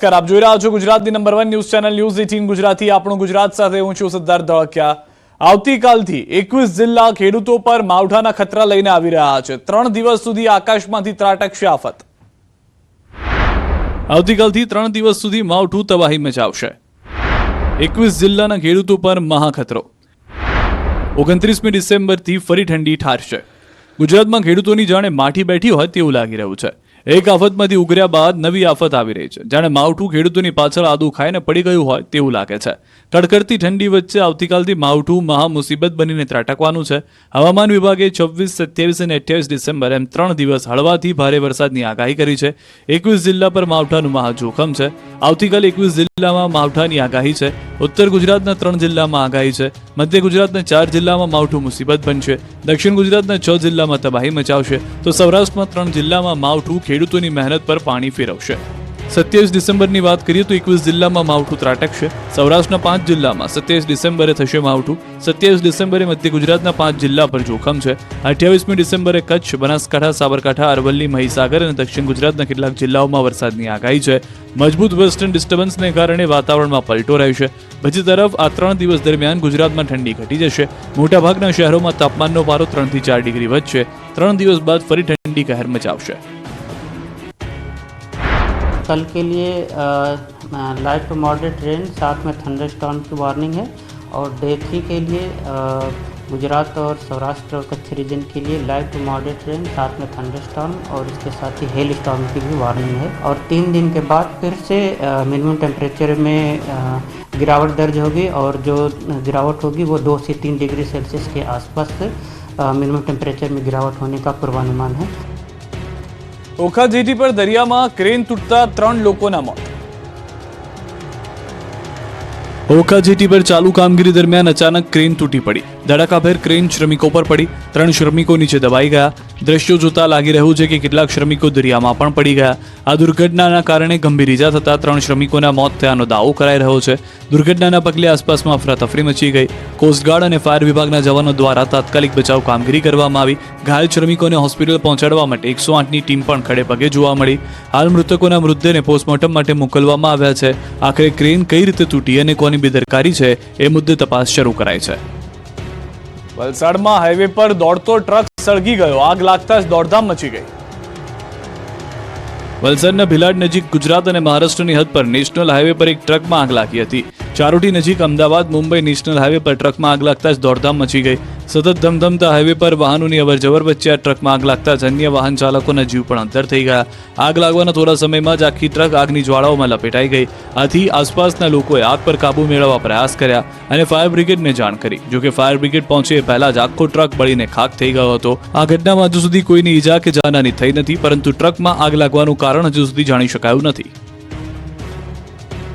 નમસ્કાર આપ જોઈ રહ્યા છો ગુજરાતની number one news channel news eighteen Gujarati આપણું ગુજરાત સાથે હું છું સિદ્ધાર્થ ધળકિયા આવતીકાલથી એકવીસ જિલ્લા ખેડૂતો પર માવઠાના ખતરા લઈને આવી રહ્યા છે. ત્રણ દિવસ સુધી આકાશમાંથી ત્રાટકશે આફત આવતીકાલથી ત્રણ દિવસ સુધી માવઠું તબાહી મચાવશે. એકવીસ જિલ્લાના ખેડૂતો પર મહાખતરો. ઓગણત્રીસમી ડિસેમ્બરથી ફરી ઠંડી ઠારશે. ગુજરાતમાં ખેડૂતોની જાણે માઠી બેઠી હોય તેવું લાગી રહ્યું છે. એક આફતમાંથી ઉગર્યા બાદ નવી આફત આવી રહી છે. જાણે માવઠું ખેડૂતોની પાછળ આદુ ખાઈને પડી ગયું હોય તેવું લાગે છે. કડકડતી ઠંડી વચ્ચે આવતીકાલથી માવઠું મહા મુસીબત બનીને ત્રાટકવાનું છે. હવામાન વિભાગે છવ્વીસ, સત્યાવીસ અને અઠ્યાવીસ ડિસેમ્બર એમ ત્રણ દિવસ હળવાથી ભારે વરસાદની આગાહી કરી છે. એકવીસ જિલ્લા પર માવઠાનું મહા જોખમ છે. આવતીકાલે એકવીસ જિલ્લામાં માવઠાની આગાહી છે. ઉત્તર ગુજરાતના ત્રણ જિલ્લામાં આગાહી છે. મધ્ય ગુજરાતના ચાર જિલ્લામાં માવઠું મુસીબત બનશે. દક્ષિણ ગુજરાતના છ જિલ્લામાં તબાહી મચાવશે. તો સૌરાષ્ટ્રમાં ત્રણ જિલ્લામાં માવઠું ખેડૂતોની મહેનત પર પાણી ફેરવશે. સત્યાવીસ ડિસેમ્બરની વાત કરીએ તો એકવીસ જિલ્લામાં માવઠું ત્રાટકશે. સૌરાષ્ટ્રના પાંચ જિલ્લામાં સત્યાવીસ ડિસેમ્બરે થશે માવઠું. સત્યાવીસ ડિસેમ્બરે મધ્ય ગુજરાતના પાંચ જિલ્લા પર જોખમ છે. અઠ્યાવીસમી ડિસેમ્બરે કચ્છ, બનાસકાંઠા, સાબરકાંઠા, અરવલ્લી, મહીસાગર અને દક્ષિણ ગુજરાતના કેટલાક જિલ્લાઓમાં વરસાદની આગાહી છે. મજબૂત વેસ્ટર્ન ડિસ્ટર્બન્સને કારણે વાતાવરણમાં પલટો રહેશે. બીજી તરફ આ ત્રણ દિવસ દરમિયાન ગુજરાતમાં ઠંડી ઘટી જશે. મોટાભાગના શહેરોમાં તાપમાનનો પારો ત્રણથી ચાર ડિગ્રી વધશે. ત્રણ દિવસ બાદ ફરી ઠંડી કહેર મચાવશે. कल के लिए लाइट टू मॉडरेट रेन साथ में थंडर स्टॉर्म की वार्निंग है। और डे थ्री के लिए गुजरात और सौराष्ट्र और कच्छ रीजन के लिए लाइट टू मॉडरेट रेन साथ में थंडर स्टॉर्म और इसके साथ ही हेल स्टॉर्म की भी वार्निंग है। और तीन दिन के बाद फिर से मिनिमम टेम्परेचर में गिरावट दर्ज होगी और जो गिरावट होगी वो दो से तीन डिग्री सेल्सियस के आसपास मिनिमम टेम्परेचर में गिरावट होने का पूर्वानुमान है। ઓખા જેટી પર દરિયામાં ક્રેન તૂટતા ત્રણ લોકોના મોત. ઓખા જેટી પર ચાલુ કામગીરી દરમિયાન અચાનક ક્રેન તૂટી પડી. ધડાકાભેર ક્રેન શ્રમિકો પર પડી. ત્રણ શ્રમિકો નીચે દબાઈ ગયા. દ્રશ્યો જોતા લાગી રહ્યું છે કે કેટલાક શ્રમિકો દરિયામાં પણ પડી ગયા. આ દુર્ઘટનાના કારણે ગંભીર ઇજા થતા ત્રણ શ્રમિકોના મોત થયાનો દાવો કરાઈ રહ્યો છે. દુર્ઘટનાના પગલે આસપાસમાં અફરાતફરી મચી ગઈ. કોસ્ટગાર્ડ અને ફાયર વિભાગના જવાનો દ્વારા તાત્કાલિક બચાવ કામગીરી કરવામાં આવી. ઘાયલ શ્રમિકોને હોસ્પિટલ પહોંચાડવા માટે એકસો આઠની ટીમ પણ ખડે પગે જોવા મળી. હાલ મૃતકોના મૃતદેહને પોસ્ટમોર્ટમ માટે મોકલવામાં આવ્યા છે. આખરે ક્રેન કઈ રીતે તૂટી અને કોની બેદરકારી છે એ મુદ્દે તપાસ શરૂ કરાઈ છે. વલસાડમાં હાઈવે પર દોડતો ટ્રક સળગી ગયો. આગ લાગતા જ દોડધામ મચી ગઈ. વલસાડના ભિલાડ નજીક ગુજરાત અને મહારાષ્ટ્રની હદ પર નેશનલ હાઈવે પર એક ટ્રકમાં આગ લાગી હતી. ચારોટી નજીક અમદાવાદ, મુંબઈ નેશનલ હાઈવે પર ટ્રકમાં આગ લાગતા જ દોડધામ મચી ગઈ. સતત ધમધમતા હાઈવે પર વાહનોની અવરજવર વચ્ચે આ ટ્રકમાં આગ લાગતા જ અન્ય વાહન ચાલકોના જીવ પણ અંતર થઈ ગયા. આગ લાગવાના થોડા સમયમાં જ આખી ટ્રક આગની જ્વાળાઓમાં લપેટાઈ ગઈ. આથી આસપાસના લોકોએ આગ પર કાબુ મેળવવા પ્રયાસ કર્યા અને ફાયર બ્રિગેડને જાણ કરી. જોકે ફાયર બ્રિગેડ પહોંચે એ પહેલા જ આખો ટ્રક બળીને ખાક થઈ ગયો હતો. આ ઘટનામાં હજુ સુધી કોઈની ઈજા કે જાનહાની થઈ નથી, પરંતુ ટ્રકમાં આગ લાગવાનું કારણ હજુ સુધી જાણી શકાયું નથી.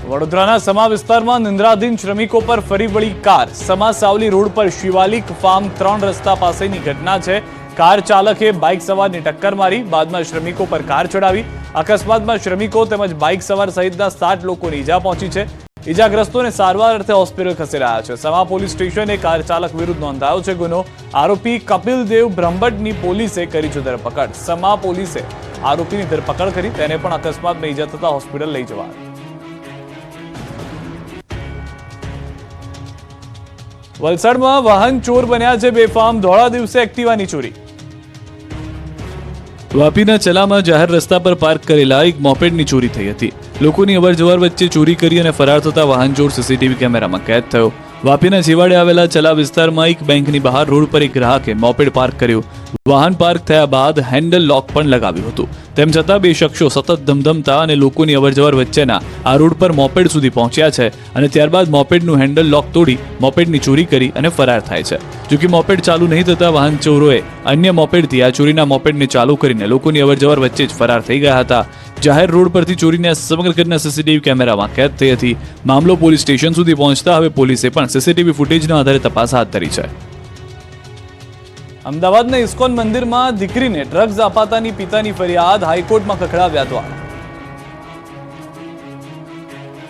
વડોદરાના સમા વિસ્તારમાં નિંદ્રાધીન શ્રમિકો પર ફરી વળી કાર. સમા સાવલી રોડ પર શિવાલિક ફાર્મ ત્રણ રસ્તા પાસેની ઘટના છે. કાર ચાલકે બાઇક સવારને ટક્કર મારી, બાદમાં શ્રમિકો પર કાર ચડાવી. અકસ્માતમાં શ્રમિકો તેમજ બાઇક સવાર સહિતના સાત લોકોને ઈજા પહોંચી છે. ઈજાગ્રસ્તોને સારવાર અર્થે હોસ્પિટલ ખસેડાયા છે. સમા પોલીસ સ્ટેશને કાર ચાલક વિરુદ્ધ નોંધાયો છે ગુનો. આરોપી કપિલ દેવ બ્રહ્મભટ્ટની પોલીસે કરી છે ધરપકડ. સમા પોલીસે આરોપીની ધરપકડ કરી, તેને પણ અકસ્માતમાં ઈજા થતા હોસ્પિટલ લઈ જવાયો. વલસાડમાં વાહન ચોર બન્યા છે બેફામ ધોળા દિવસે એક્ટિવાની ચોરી. વાપીના ચલામાં જાહેર રસ્તા પર પાર્ક કરેલા એક મોપેડની ચોરી થઈ હતી. લોકોની અવરજવર વચ્ચે ચોરી કરી અને ફરાર થતા વાહન ચોર સીસીટીવી કેમેરામાં કેદ થયો. વાપીના છેવાડે આવેલા ચલા વિસ્તારમાં એક બેંકની બહાર રોડ પર એક ગ્રાહકે મોપેડ પાર્ક કર્યું. વાહન પાર્ક થયા બાદ હેન્ડલ લોક પણ લગાવ્યું હતું. તેમ છતાં બે શખ્સો સતત ધમધમતા અને લોકોની અવરજવર વચ્ચેના આ રોડ પર મોપેડ સુધી પહોંચ્યા છે અને ત્યારબાદ મોપેડનું હેન્ડલ લોક તોડી મોપેડની ચોરી કરી અને ફરાર થાય છે. જોકે મોપેડ ચાલુ નહીં થતા વાહન ચોરોએ અન્ય મોપેડથી આ ચોરીના મોપેડને ચાલુ કરીને લોકોની અવરજવર વચ્ચે જ ફરાર થઈ ગયા હતા. જાહેર રોડ પરથી ચોરીની સમગ્ર ઘટના સીસીટીવી કેમેરામાં કેદ થઈ હતી. મામલો પોલીસ સ્ટેશન સુધી પહોંચતા હવે પોલીસે પણ સીસીટીવી ફૂટેજના આધારે તપાસ હાથ ધરી છે. અમદાવાદના ઇસ્કોન મંદિરમાં દીકરીને ડ્રગ્સ અપાતાની પિતાની ફરિયાદ હાઈકોર્ટમાં ખખડાવ્યા દ્વારા.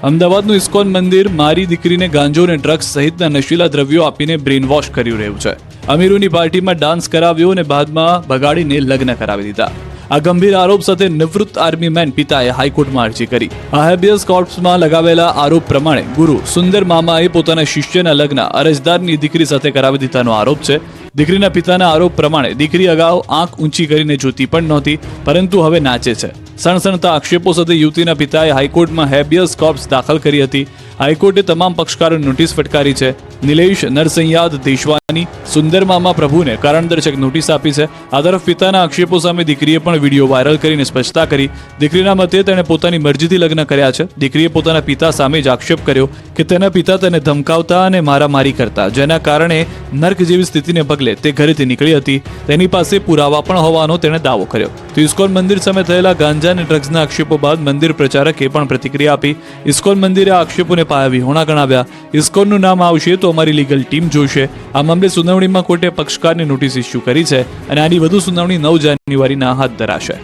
અમદાવાદનું ઇસ્કોન મંદિર મારી દીકરીને ગાંજો અને ડ્રગ્સ સહિતના નશીલા દ્રવ્યો આપીને બ્રેન વોશ કરી રહ્યું છે. અમીરોની પાર્ટીમાં ડાન્સ કરાવ્યો અને બાદમાં બગાડીને લગ્ન કરાવી દીધા. આ ગંભીર આરોપ સાથે નિવૃત્ત આર્મી મેન પિતાએ હાઈકોર્ટમાં અરજી કરી. આ હેબિયસ કોર્પ્સમાં લગાવેલા આરોપ પ્રમાણે ગુરુ સુંદર મામાએ પોતાના શિષ્યના લગ્ન અરજદારની દીકરી સાથે કરાવી દીધાનો આરોપ છે. દીકરીના પિતાના આરોપ પ્રમાણે દીકરી અગાઉ આંખ ઊંચી કરીને જોતી પણ નહોતી, પરંતુ હવે નાચે છે. સણસણતા આક્ષેપો સાથે યુવતીના પિતાએ હાઈકોર્ટમાં હેબિયસ કોર્પ્સ દાખલ કરી હતી. હાઈકોર્ટે તમામ પક્ષકારોને નોટિસ ફટકારી છે. નિલેશ નરસંયાદ દેશવાની સુંદર મામા પ્રભુને કારણદર્શક નોટિસ આપી છે. આ તરફ પિતાના આક્ષેપો સામે દીકરીએ પણ વીડિયો વાયરલ કરીને સ્પષ્ટતા કરી. દીકરીના મતે તેણે પોતાની મરજીથી લગ્ન કર્યા છે. દીકરીએ પોતાના પિતા સામે જ આક્ષેપ કર્યો કે તેના પિતા તેને ધમકાવતા અને મારામારી કરતા. જેના કારણે નર્ક જેવી સ્થિતિને પગલે તે ઘરેથી નીકળી હતી. તેની પાસે પુરાવા પણ હોવાનો તેણે દાવો કર્યો. તો ઇસ્કોન મંદિર સામે થયેલા ગાંજા અને ડ્રગ્સના આક્ષેપો બાદ મંદિર પ્રચારકે પણ પ્રતિક્રિયા આપી. ઇસ્કોન મંદિરે આક્ષેપોને પાયા વિહોણા ગણાવ્યા. ઇસ્કોનનું નામ આવશે તો અમારી લીગલ ટીમ જોશે. આ મામલે સુનાવણીમાં કોર્ટે પક્ષકારને નોટિસ ઇસ્યુ કરી છે અને આની વધુ સુનાવણી નવ જાન્યુઆરીના હાથ ધરાશે.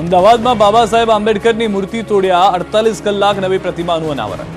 અમદાવાદમાં બાબા સાહેબ આંબેડકરની મૂર્તિ તોડ્યા અડતાલીસ કલાક નવી પ્રતિમાનું અનાવરણ.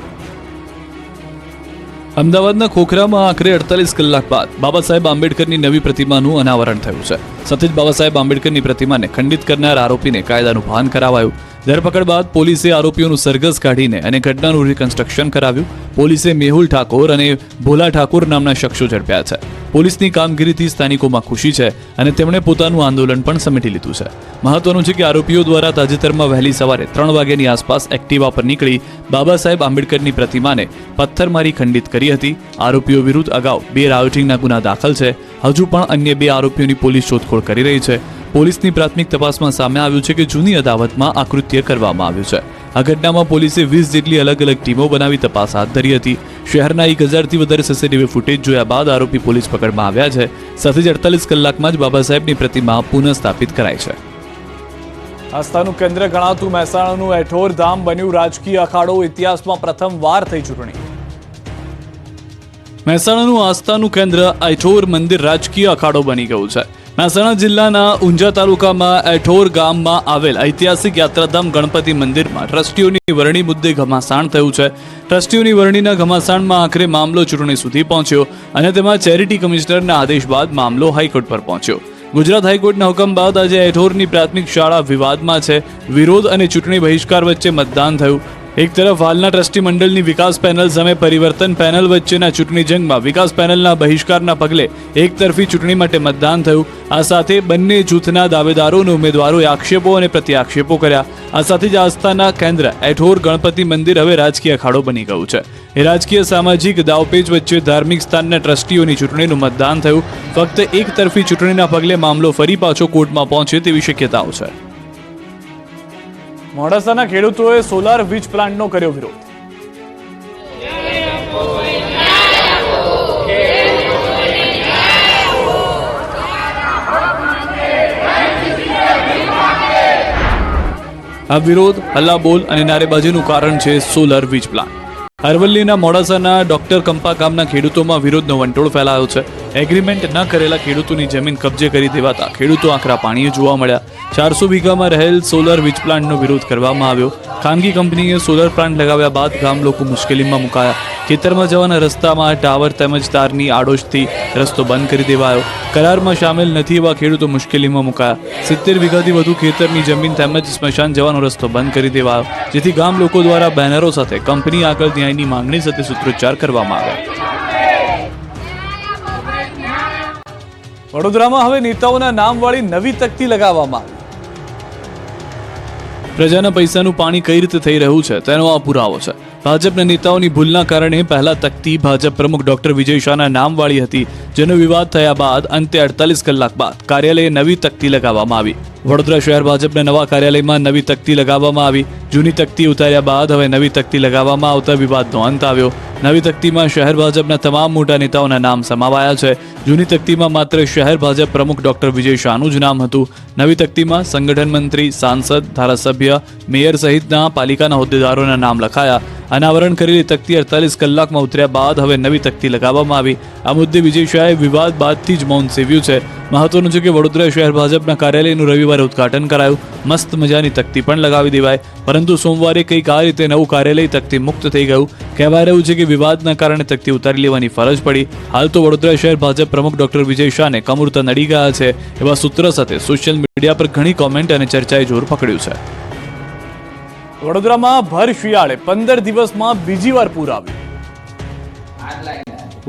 અમદાવાદના ખોખરામાં આખરે અડતાલીસ કલાક બાદ બાબા સાહેબ આંબેડકરની નવી પ્રતિમાનું અનાવરણ થયું છે. સાથે જ બાબા સાહેબ આંબેડકરની પ્રતિમાને ખંડિત કરનાર આરોપીને કાયદાનું ભાન કરાવાયું. ધરપકડ બાદ પોલીસે આરોપીઓનું સરઘસ કાઢીને અને ઘટનાનું રિકન્સ્ટ્રક્શન કરાવ્યું. પોલીસે મેહુલ ઠાકોર અને ભોલા ઠાકોર નામના શખ્સો ઝડપ્યા છે. પોલીસની કામગીરીથી સ્થાનિકોમાં ખુશી છે અને તેમણે પોતાનું આંદોલન પણ સમેટી લીધું છે. મહત્વનું છે કે આરોપીઓ દ્વારા તાજેતરમાં વહેલી સવારે ત્રણ વાગ્યાની આસપાસ એક્ટિવા પર નીકળી બાબા સાહેબ આંબેડકરની પ્રતિમાને પથ્થરમારી ખંડિત કરી હતી. આરોપીઓ વિરુદ્ધ અગાઉ બે રાયોટિંગના ગુના દાખલ છે. હજુ પણ અન્ય બે આરોપીઓની પોલીસ શોધખોળ કરી રહી છે. પોલીસની પ્રાથમિક તપાસમાં સામે આવ્યું છે કે જૂની અદાવતમાં આ કૃત્ય કરવામાં આવ્યું છે. આ ઘટનામાં પોલીસે વીસ જેટલી અલગ અલગ ટીમો બનાવી તપાસ હાથ ધરી હતી. શહેરના એક હજારથી વધારે સીસીટીવી ફૂટેજ જોયા બાદ આરોપી પોલીસ પકડમાં આવ્યા છે. સાથે જ અડતાલીસ કલાકમાં જ બાબા સાહેબની પ્રતિમા પુનઃસ્થાપિત કરાઈ છે. આસ્થાનું કેન્દ્ર ગણાતું મહેસાણાનું એઠોર ધામ બન્યું રાજકીય અખાડો ઇતિહાસમાં પ્રથમ વાર થઈ ચૂંટણી. મહેસાણાનું આસ્થાનું કેન્દ્ર એઠોર મંદિર રાજકીય અખાડો બની ગયું છે. મહેસાણા જિલ્લાના ઊંઝા તાલુકામાં એઠોર ગામમાં આવેલ ઐતિહાસિક યાત્રાધામ ગણપતિ મંદિરમાં ટ્રસ્ટીઓની વરણી મુદ્દે ઘમાસાણ થયું છે. ટ્રસ્ટીઓની વરણીના ઘમાસાણમાં આખરે મામલો ચૂંટણી સુધી પહોંચ્યો અને તેમાં ચેરિટી કમિશનરના આદેશ બાદ મામલો હાઈકોર્ટ પર પહોંચ્યો. ગુજરાત હાઈકોર્ટના હુકમ બાદ આજે એઠોરની પ્રાથમિક શાળા વિવાદમાં છે. વિરોધ અને ચૂંટણી બહિષ્કાર વચ્ચે મતદાન થયું. એક તરફ હાલના ટ્રસ્ટી મંડળની વિકાસ પેનલ સામે પરિવર્તન પેનલ વચ્ચેના ચૂંટણી જંગમાં વિકાસ પેનલના બહિષ્કારના પગલે એક તરફી ચૂંટણી માટે મતદાન થયું. આ સાથે બંને જૂથના દાવેદારો અને ઉમેદવારોએ આક્ષેપો અને પ્રત્યાક્ષેપો કર્યા. આ સાથે જ આસ્થાના કેન્દ્ર એઠોર ગણપતિ મંદિર હવે રાજકીય અખાડો બની ગયું છે. એ રાજકીય સામાજિક દાવપેચ વચ્ચે ધાર્મિક સ્થાનના ટ્રસ્ટીઓની ચૂંટણીનું મતદાન થયું. ફક્ત એક તરફી ચૂંટણીના પગલે મામલો ફરી પાછો કોર્ટમાં પહોંચે તેવી શક્યતાઓ છે. મોડાસાના ખેડૂતોએ સોલાર વીજ પ્લાન્ટનો કર્યો વિરોધ. આ વિરોધ હલ્લાબોલ અને નારેબાજીનું કારણ છે સોલર વીજ પ્લાન્ટ. અરવલ્લીના મોડાસાના ડોક્ટર કંપા ગામના ખેડૂતોમાં વિરોધનો વંટોળ ફેલાયો છે. એગ્રીમેન્ટ ન કરેલા ખેડૂતોની જમીન કબજે કરી દેવાતા ખેડૂતો આકરા પાણીએ જોવા મળ્યા. ચારસો વીઘામાં રહેલ સોલર વીજ પ્લાન્ટનો વિરોધ કરવામાં આવ્યો. ખાનગી કંપનીએ સોલર પ્લાન્ટ લગાવ્યા બાદ ગામ લોકો મુશ્કેલીમાં મુકાયા. ખેતરમાં જવાના રસ્તામાં ટાવર તેમજ તારની આડોશથી રસ્તો બંધ કરી દેવાયો. કરારમાં સામેલ નથી એવા ખેડૂતો મુશ્કેલીમાં મુકાયા. સિત્તેર વીઘાથી વધુ ખેતરની જમીન તેમજ સ્મશાન જવાનો રસ્તો બંધ કરી દેવાયો. જેથી ગામ લોકો દ્વારા બેનરો સાથે કંપની આગળ ન્યાયની માંગણી સાથે સૂત્રોચ્ચાર કરવામાં આવ્યા. વડોદરામાં હવે નેતાઓના નામવાળી નવી તકતી લગાવવામાં આવી. પ્રજાના પૈસાનું પાણી કઈ રીતે થઈ રહ્યું છે, તેનો આ પુરાવો છે. ભાજપના નેતાઓની ભૂલના કારણે પહેલા તકતી ભાજપ પ્રમુખ ડોક્ટર વિજય શાહના નામવાળી હતી, જેનો વિવાદ થયા બાદ અંતે અડતાલીસ કલાક બાદ કાર્યાલયે નવી તકતી લગાવવામાં આવી. વડોદરા શહેર ભાજપના નવા કાર્યાલયમાં નવી તકતી લગાવવામાં આવી. જૂની તકતી ઉતાર્યા બાદ હવે નવી તકતી લગાવવામાં આવતા વિવાદનો અંત આવ્યો. નવી તકતીમાં શહેર ભાજપના તમામ મોટા નેતાઓના નામ સમાવાયા છે. જૂની તકતીમાં માત્ર શહેર ભાજપ પ્રમુખ ડોક્ટર વિજય શાહનું જ નામ હતું. નવી તકતીમાં સંગઠન મંત્રી, સાંસદ, ધારાસભ્ય, મેયર સહિતના પાલિકાના હોદ્દેદારોના નામ લખાયા. અનાવરણ કરેલી તકતી અડતાલીસ કલાકમાં ઉતર્યા બાદ હવે નવી તકતી લગાવવામાં આવી. આ મુદ્દે વિજય શાહે વિવાદ બાદથી જ મૌન સેવ્યું છે. મહત્વનું છે કે વડોદરા શહેર ભાજપના કાર્યાલયનું રવિવારે ઉદ્ઘાટન કરાયું. મસ્ત મજાની તકતી પણ લગાવી દેવાય. પરંતુ સોમવારે કંઈક આ રીતે નવું કાર્યાલય તકતી મુક્ત થઈ ગયું. કહેવાય રહ્યું છે કે વિવાદના કારણે તકતી ઉતારી લેવાની ફરજ પડી. હાલ તો વડોદરા શહેર ભાજપ પ્રમુખ ડોક્ટર વિજય શાહને કમૂરતા નડી ગયા છે. એવા સૂત્ર સાથે સોશિયલ મીડિયા પર ઘણી કોમેન્ટ અને ચર્ચાએ જોર પકડ્યું છે. વડોદરામાં ભર શિયાળે પંદર દિવસમાં બીજી વાર પૂર આવ્યું.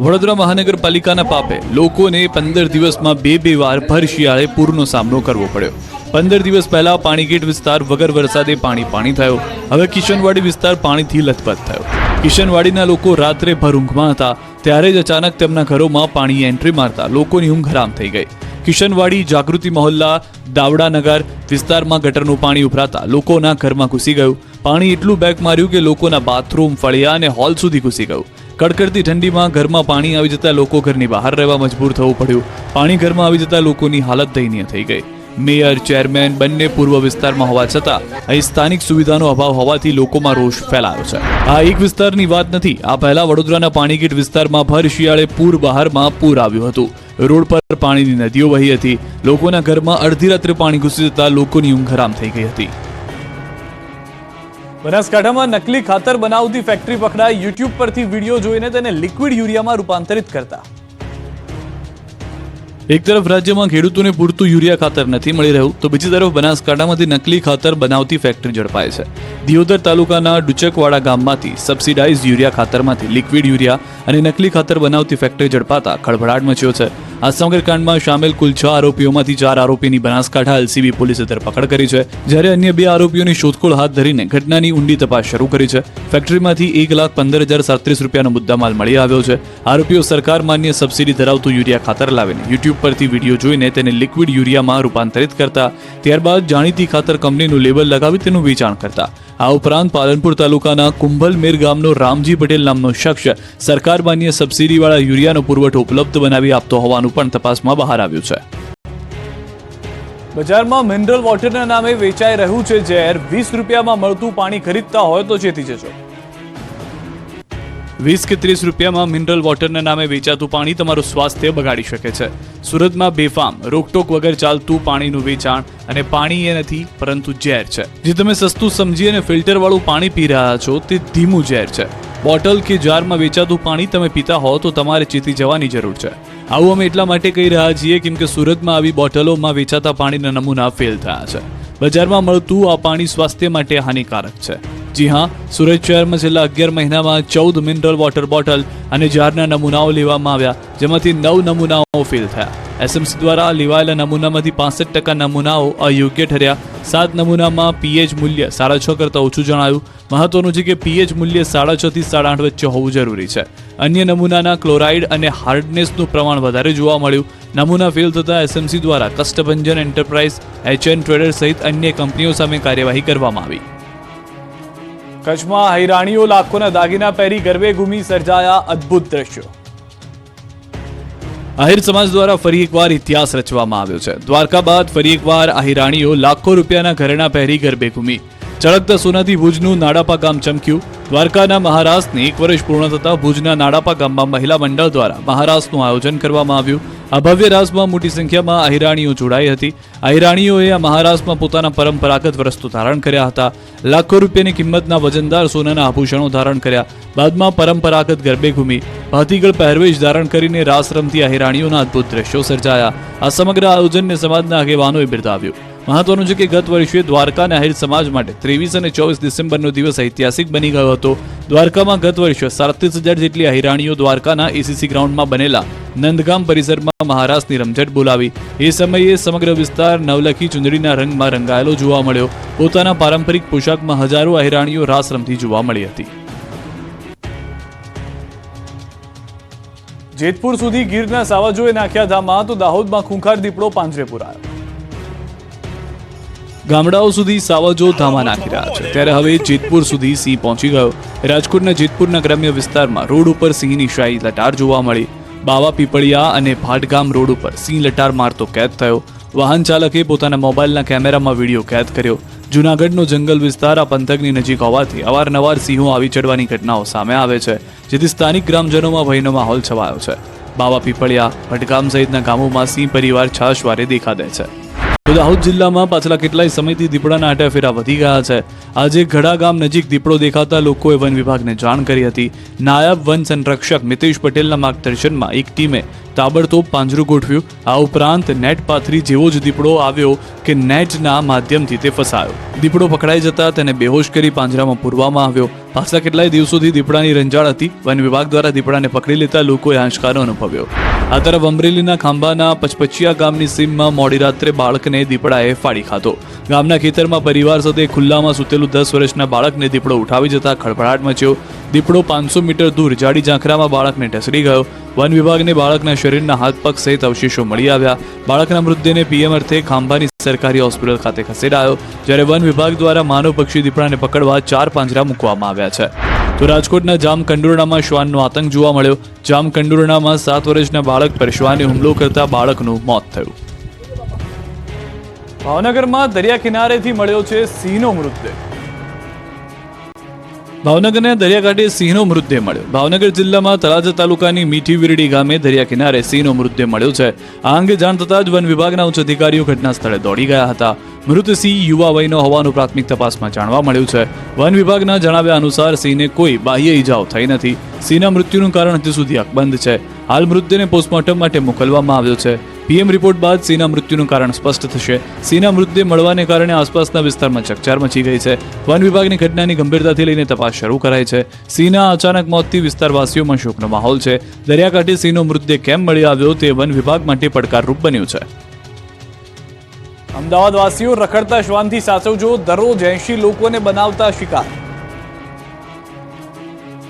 વડોદરા મહાનગરપાલિકાના પાપે લોકોને પંદર દિવસમાં બે બે વાર ભર શિયાળે પૂરનો સામનો કરવો પડ્યો. પંદર દિવસ પહેલા પાણીગેટ વિસ્તાર વગર વરસાદે પાણી પાણી થયો. હવે કિશનવાડી વિસ્તાર પાણીથી લથપથ થયો. કિશનવાડીના લોકો રાત્રે ભર ઊંઘમાં હતા. ત્યારે જ અચાનક તેમના ઘરોમાં પાણી એન્ટ્રી મારતા લોકોની ઊંઘ હરામ થઈ ગઈ. કિશનવાડી જાગૃતિ મહોલ્લા દાવડાનગર વિસ્તારમાં ગટરનું પાણી ઉભરાતા લોકોના ઘરમાં ઘૂસી ગયું. પાણી એટલું બેક માર્યું કે લોકોના બાથરૂમ ફળિયા અને હોલ સુધી ઘૂસી ગયું. કડકડતી ઠંડીમાં ઘરમાં પાણી આવી જતા લોકો ઘરની બહાર રહેવા મજબૂર થવું પડ્યું. પાણી ઘરમાં આવી જતા લોકોની હાલત દયનીય થઈ ગઈ. મેયર, ચેરમેન બંને પૂર્વ વિસ્તારમાં હોવા છતાં અહીં સ્થાનિક સુવિધાનો અભાવ હોવાથી લોકોમાં રોષ ફેલાયો છે. આ એક વિસ્તારની વાત નથી. આ પહેલા વડોદરાના પાણીગીટ વિસ્તારમાં ભર શિયાળે પૂર બહારમાં પૂર આવ્યું હતું. રોડ પર પાણીની નદીઓ વહી હતી. લોકોના ઘરમાં અડધી રાત્રે પાણી ઘૂસી જતા લોકોની ઊંઘ હરામ થઈ ગઈ હતી. બનાસકાંઠામાં નકલી ખાતર બનાવતી ફેક્ટરી પકડાઈ યુટ્યુબ પરથી વીડિયો જોઈને તેને લિક્વિડ યુરિયામાં રૂપાંતરિત કરતા. એક તરફ રાજ્યમાં ખેડૂતોને પૂરતું યુરિયા ખાતર નથી મળી રહ્યું, તો બીજી તરફ બનાસકાંઠામાંથી નકલી ખાતર બનાવતી ફેક્ટરી ઝડપાય છે. દિયોદર તાલુકાના ડુચકવાડા ગામમાંથી સબસિડાઇઝ યુરિયા ખાતરમાંથી લિક્વિડ યુરિયા અને નકલી ખાતર બનાવતી ફેક્ટરી ઝડપાતા ખળભળાટ મચ્યો છે. આ સમગ્ર કાંડમાં સામેલ કુલ છ આરોપીઓમાંથી ચાર આરોપીની બનાસકાંઠા એલસીબી પોલીસે ધરપકડ કરી છે, જ્યારે અન્ય બે આરોપીઓની શોધખોળ હાથ ધરીને ઘટનાની ઊંડી તપાસ શરૂ કરી છે. ફેક્ટરીમાંથી એક લાખ પંદર હજાર સાત્રીસ રૂપિયાનો મુદ્દામાલ મળી આવ્યો છે. આરોપીઓ સરકાર માન્ય સબસિડી ધરાવતું યુરિયા ખાતર લાવીને યુટ્યુબ પરથી વીડિયો જોઈને તેને લિક્વિડ યુરિયામાં રૂપાંતરિત કરતા, ત્યારબાદ જાણીતી ખાતર કંપનીનું લેબલ લગાવી તેનું વેચાણ કરતા. આ ઉપરાંત પાલનપુર તાલુકાના કુંભલમેર ગામનો રામજી પટેલ નામનો શખ્સ સરકાર માન્ય સબસિડીવાળા યુરિયાનો પુરવઠો ઉપલબ્ધ બનાવી આપતો હોવાનું પણ તપાસમાં બહાર આવ્યું છે. બજારમાં મિનરલ વોટરના નામે વેચાઈ રહ્યું છે. ઝેર વીસ રૂપિયામાં મળતું પાણી ખરીદતા હોય તો ચેતી જજો. વીસ કે ત્રીસ રૂપિયામાં મિનરલ વોટરના નામે વેચાતું પાણી તમારું સ્વાસ્થ્ય બગાડી શકે છે. સુરતમાં બેફામ, રોકટોક વગર ચાલતું પાણીનું વેચાણ અને પાણી એ નથી, પરંતુ ઝેર છે. જે તમે સસ્તું સમજી અને ફિલ્ટરવાળું પાણી પી રહ્યા છો, તે ધીમું ઝેર છે. બોટલ કે જારમાં વેચાતું પાણી તમે પીતા હો, તો તમારે ચેતી જવાની જરૂર છે. આવું અમે એટલા માટે કહી રહ્યા છીએ, કેમ કે સુરતમાં આવી બોટલોમાં વેચાતા પાણીના નમૂના ફેલ થયા છે. બજારમાં મળતું આ પાણી સ્વાસ્થ્ય માટે હાનિકારક છે. જી હા, સુરત શહેરમાં છેલ્લા અગિયાર મહિનામાં ચૌદ મિનરલ વોટર બોટલ અને જારના નમૂનાઓ લેવામાં આવ્યા, જેમાંથી નવ નમૂનાઓ ફેલ થયા. એસએમસી દ્વારા લેવાયેલા નમૂનામાંથી પાસઠ ટકા નમૂનાઓ અયોગ્ય ઠર્યા. સાત નમૂનામાં પીએચ મૂલ્ય સાડા છ કરતાં ઓછું જણાયું. મહત્વનું છે કે પીએચ મૂલ્ય સાડા છ થી સાડા આઠ વચ્ચે હોવું જરૂરી છે. અન્ય નમૂનાના ક્લોરાઇડ અને હાર્ડનેસનું પ્રમાણ વધારે જોવા મળ્યું. નમૂના ફેલ થતાં એસએમસી દ્વારા કષ્ટભંજન એન્ટરપ્રાઇઝ, એચએન ટ્રેડર સહિત અન્ય કંપનીઓ સામે કાર્યવાહી કરવામાં આવી. કચ્છમાં હૈરાણીઓ લાખોના દાગીના પહેરી ગરબે ઘૂમી સર્જાયા અદ્ભુત દ્રશ્યો. આહિર સમાજ દ્વારા ફરી એકવાર ઇતિહાસ રચવામાં આવ્યો છે. દ્વારકા બાદ ફરી એકવાર આહિરાણીઓ લાખો રૂપિયાના ઘરેણા પહેરી ગરબે ઘૂમી. ચળકતા સોનાથી ભુજનું નાડાપા ગામ ચમક્યું. દ્વારકાના મહારાષ્ટ્રને એક વર્ષ પૂર્ણ થતા ભુજના નાડાપા ગામમાં મહિલા મંડળ દ્વારા મહારાષ્ટ્રનું આયોજન કરવામાં આવ્યું. આ ભવ્ય રાસમાં મોટી સંખ્યામાં અહિરાણીઓ જોડાઈ હતી. અહિરાણીઓએ આ મહારાષ્ટ્રમાં પોતાના પરંપરાગત વસ્તુ ધારણ કર્યા હતા. લાખો રૂપિયાની કિંમતના વજનદાર સોનાના આભૂષણો ધારણ કર્યા. બાદમાં પરંપરાગત ગરબે ઘૂમી ભાતીગળ પહેરવેશ ધારણ કરીને રાસ રમતી અહિરાણીઓના અદ્ભુત દ્રશ્યો સર્જાયા. આ સમગ્ર આયોજનને સમાજના આગેવાનોએ બિરદાવ્યું. મહત્વનું છે કે ગત વર્ષે દ્વારકા અને આહિર સમાજ માટે ત્રેવીસ અને ચોવીસ ડિસેમ્બરનો દિવસ ઐતિહાસિક બની ગયો હતો. દ્વારકામાં ગત વર્ષે સાડત્રીસ હજાર જેટલી અહિરાણીઓ દ્વારકાના એસીસી ગ્રાઉન્ડમાં બનેલા નંદગામ પરિસરમાં મહારાષ્ટ્રની રમઝટ બોલાવી. એ સમયે સમગ્ર વિસ્તાર નવલખી ચુંદડીના રંગમાં રંગાયેલો જોવા મળ્યો. પોતાના પારંપરિક પોશાકમાં હજારો અહિરાણીઓ રાસ રમતી જોવા મળી હતી. જેતપુર સુધી ગીરના સાવજોએ નાખ્યા ધામા તો દાહોદમાં ખૂંખાર દીપડો પાંજરે પુરાયો. ગામડાઓ સુધી સાવજો ધામા નાખી રહ્યા છે. ત્યારે હવે જેતપુર સુધી સિંહ પહોંચી ગયો. રાજકોટના જેતપુરના ગ્રામ્ય વિસ્તારમાં રોડ ઉપર સિંહની શાહી લટાર જોવા મળી. બાવા પીપળિયા અને ભાટગામ રોડ ઉપર સિંહ લટાર મારતો કેદ થયો. વાહન ચાલકે પોતાના મોબાઈલના કેમેરામાં વીડિયો કેદ કર્યો. જૂનાગઢનો જંગલ વિસ્તાર આ પંથકની નજીક હોવાથી અવારનવાર સિંહો આવી ચડવાની ઘટનાઓ સામે આવે છે, જેથી સ્થાનિક ગ્રામજનોમાં ભયનો માહોલ છવાયો છે. બાવા પીપળિયા, ભટગામ સહિતના ગામોમાં સિંહ પરિવાર છાશવારે દેખા દે છે. તો દાહોદ જિલ્લામાં પાછલા કેટલાય સમયથી દીપડાના આટાફેરા વધી ગયા છે. આજે ઘડા ગામ નજીક દીપડો દેખાતા લોકોએ વન વિભાગને જાણ કરી હતી. નાયબ વન સંરક્ષક મિતેશ પટેલના માર્ગદર્શનમાં એક ટીમે તાબડતોબ પાંજરું ગોઠવ્યું. આ ઉપરાંત નેટ પાથરી જેવો જ દીપડો આવ્યો કે નેટના માધ્યમથી તે ફસાયો. દીપડો પકડાઈ જતા તેને બેહોશ કરી પાંજરામાં પૂરવામાં આવ્યો. પાછલા કેટલાય દિવસોથી દીપડાની રંજાડ હતી. વન વિભાગ દ્વારા દીપડાને પકડી લેતા લોકોએ હાશકારો અનુભવ્યો. આ તરફ અમરેલીના ખાંભાના પચપચિયા ગામની સીમમાં મોડી રાત્રે બાળકને દીપડાએ ફાડી ખાધો. ગામના ખેતરમાં પરિવાર સાથે ખુલ્લામાં સૂતેલું દસ વર્ષના બાળકને દીપડો ઉઠાવી જતા ખળભળાટ મચ્યો. દીપડો પાંચસો મીટર દૂર જાડી ઝાંખરામાં બાળકને ઢસડી ગયો. વન વિભાગને બાળકના શરીરના હાથ પગ સહિત અવશેષો મળી આવ્યા. બાળકના મૃતદેહને પીએમ અર્થે ખાંભાની સરકારી હોસ્પિટલ ખાતે ખસેડાયો, જ્યારે વન વિભાગ દ્વારા માનવ પક્ષી દીપડાને પકડવા ચાર પાંજરા મૂકવામાં આવ્યા છે. તો રાજકોટના જામ કંડોરણામાં શ્વાનનો આતંક જોવા મળ્યો. જામ કંડોરણામાં સાત વર્ષના બાળક પર શ્વાને હુમલો કરતા બાળકનું મોત થયું. ભાવનગરમાં દરિયા કિનારેથી મળ્યો છે સિંહનો મૃતદેહ. ભાવનગરના દરિયાકાંઠે સિંહનો મૃતદેહ મળ્યો. ભાવનગર જિલ્લામાં તળાજા તાલુકાની મીઠી વિરડી ગામે દરિયા કિનારે સિંહનો મૃતદેહ મળ્યો છે. આ અંગે જાણ થતાં જ વન વિભાગના ઉચ્ચ અધિકારીઓ ઘટના સ્થળે દોડી ગયા હતા. મૃત સિંહ યુવા વયનો હોવાનું પ્રાથમિક તપાસમાં જાણવા મળ્યું છે. વન વિભાગના જણાવ્યા અનુસાર સિંહને કોઈ બાહ્ય ઈજાઓ થઈ નથી. સિંહના મૃત્યુનું કારણ હજુ સુધી અકબંધ છે. હાલ મૃતદેહને પોસ્ટમોર્ટમ માટે મોકલવામાં આવ્યો છે. પીએમ રિપોર્ટ બાદ સિંહના મૃત્યુનું કારણ સ્પષ્ટ થશે. સિંહના મૃતદેહ મળવાને કારણે આસપાસના વિસ્તારમાં ચકચાર મચી ગઈ છે. વન વિભાગની ઘટનાની ગંભીરતાથી લઈને તપાસ શરૂ કરાઈ છે. સિંહના અચાનક મોતથી વિસ્તારવાસીઓમાં શોકનો માહોલ છે. દરિયાકાંઠે સિંહનો મૃતદેહ કેમ મળી આવ્યો તે વન વિભાગ માટે પડકારરૂપ બન્યું છે. અમદાવાદવાસીઓ રખડતા શ્વાનથી સાચવજો દરરોજ એંશી લોકોને બનાવતા શિકાર.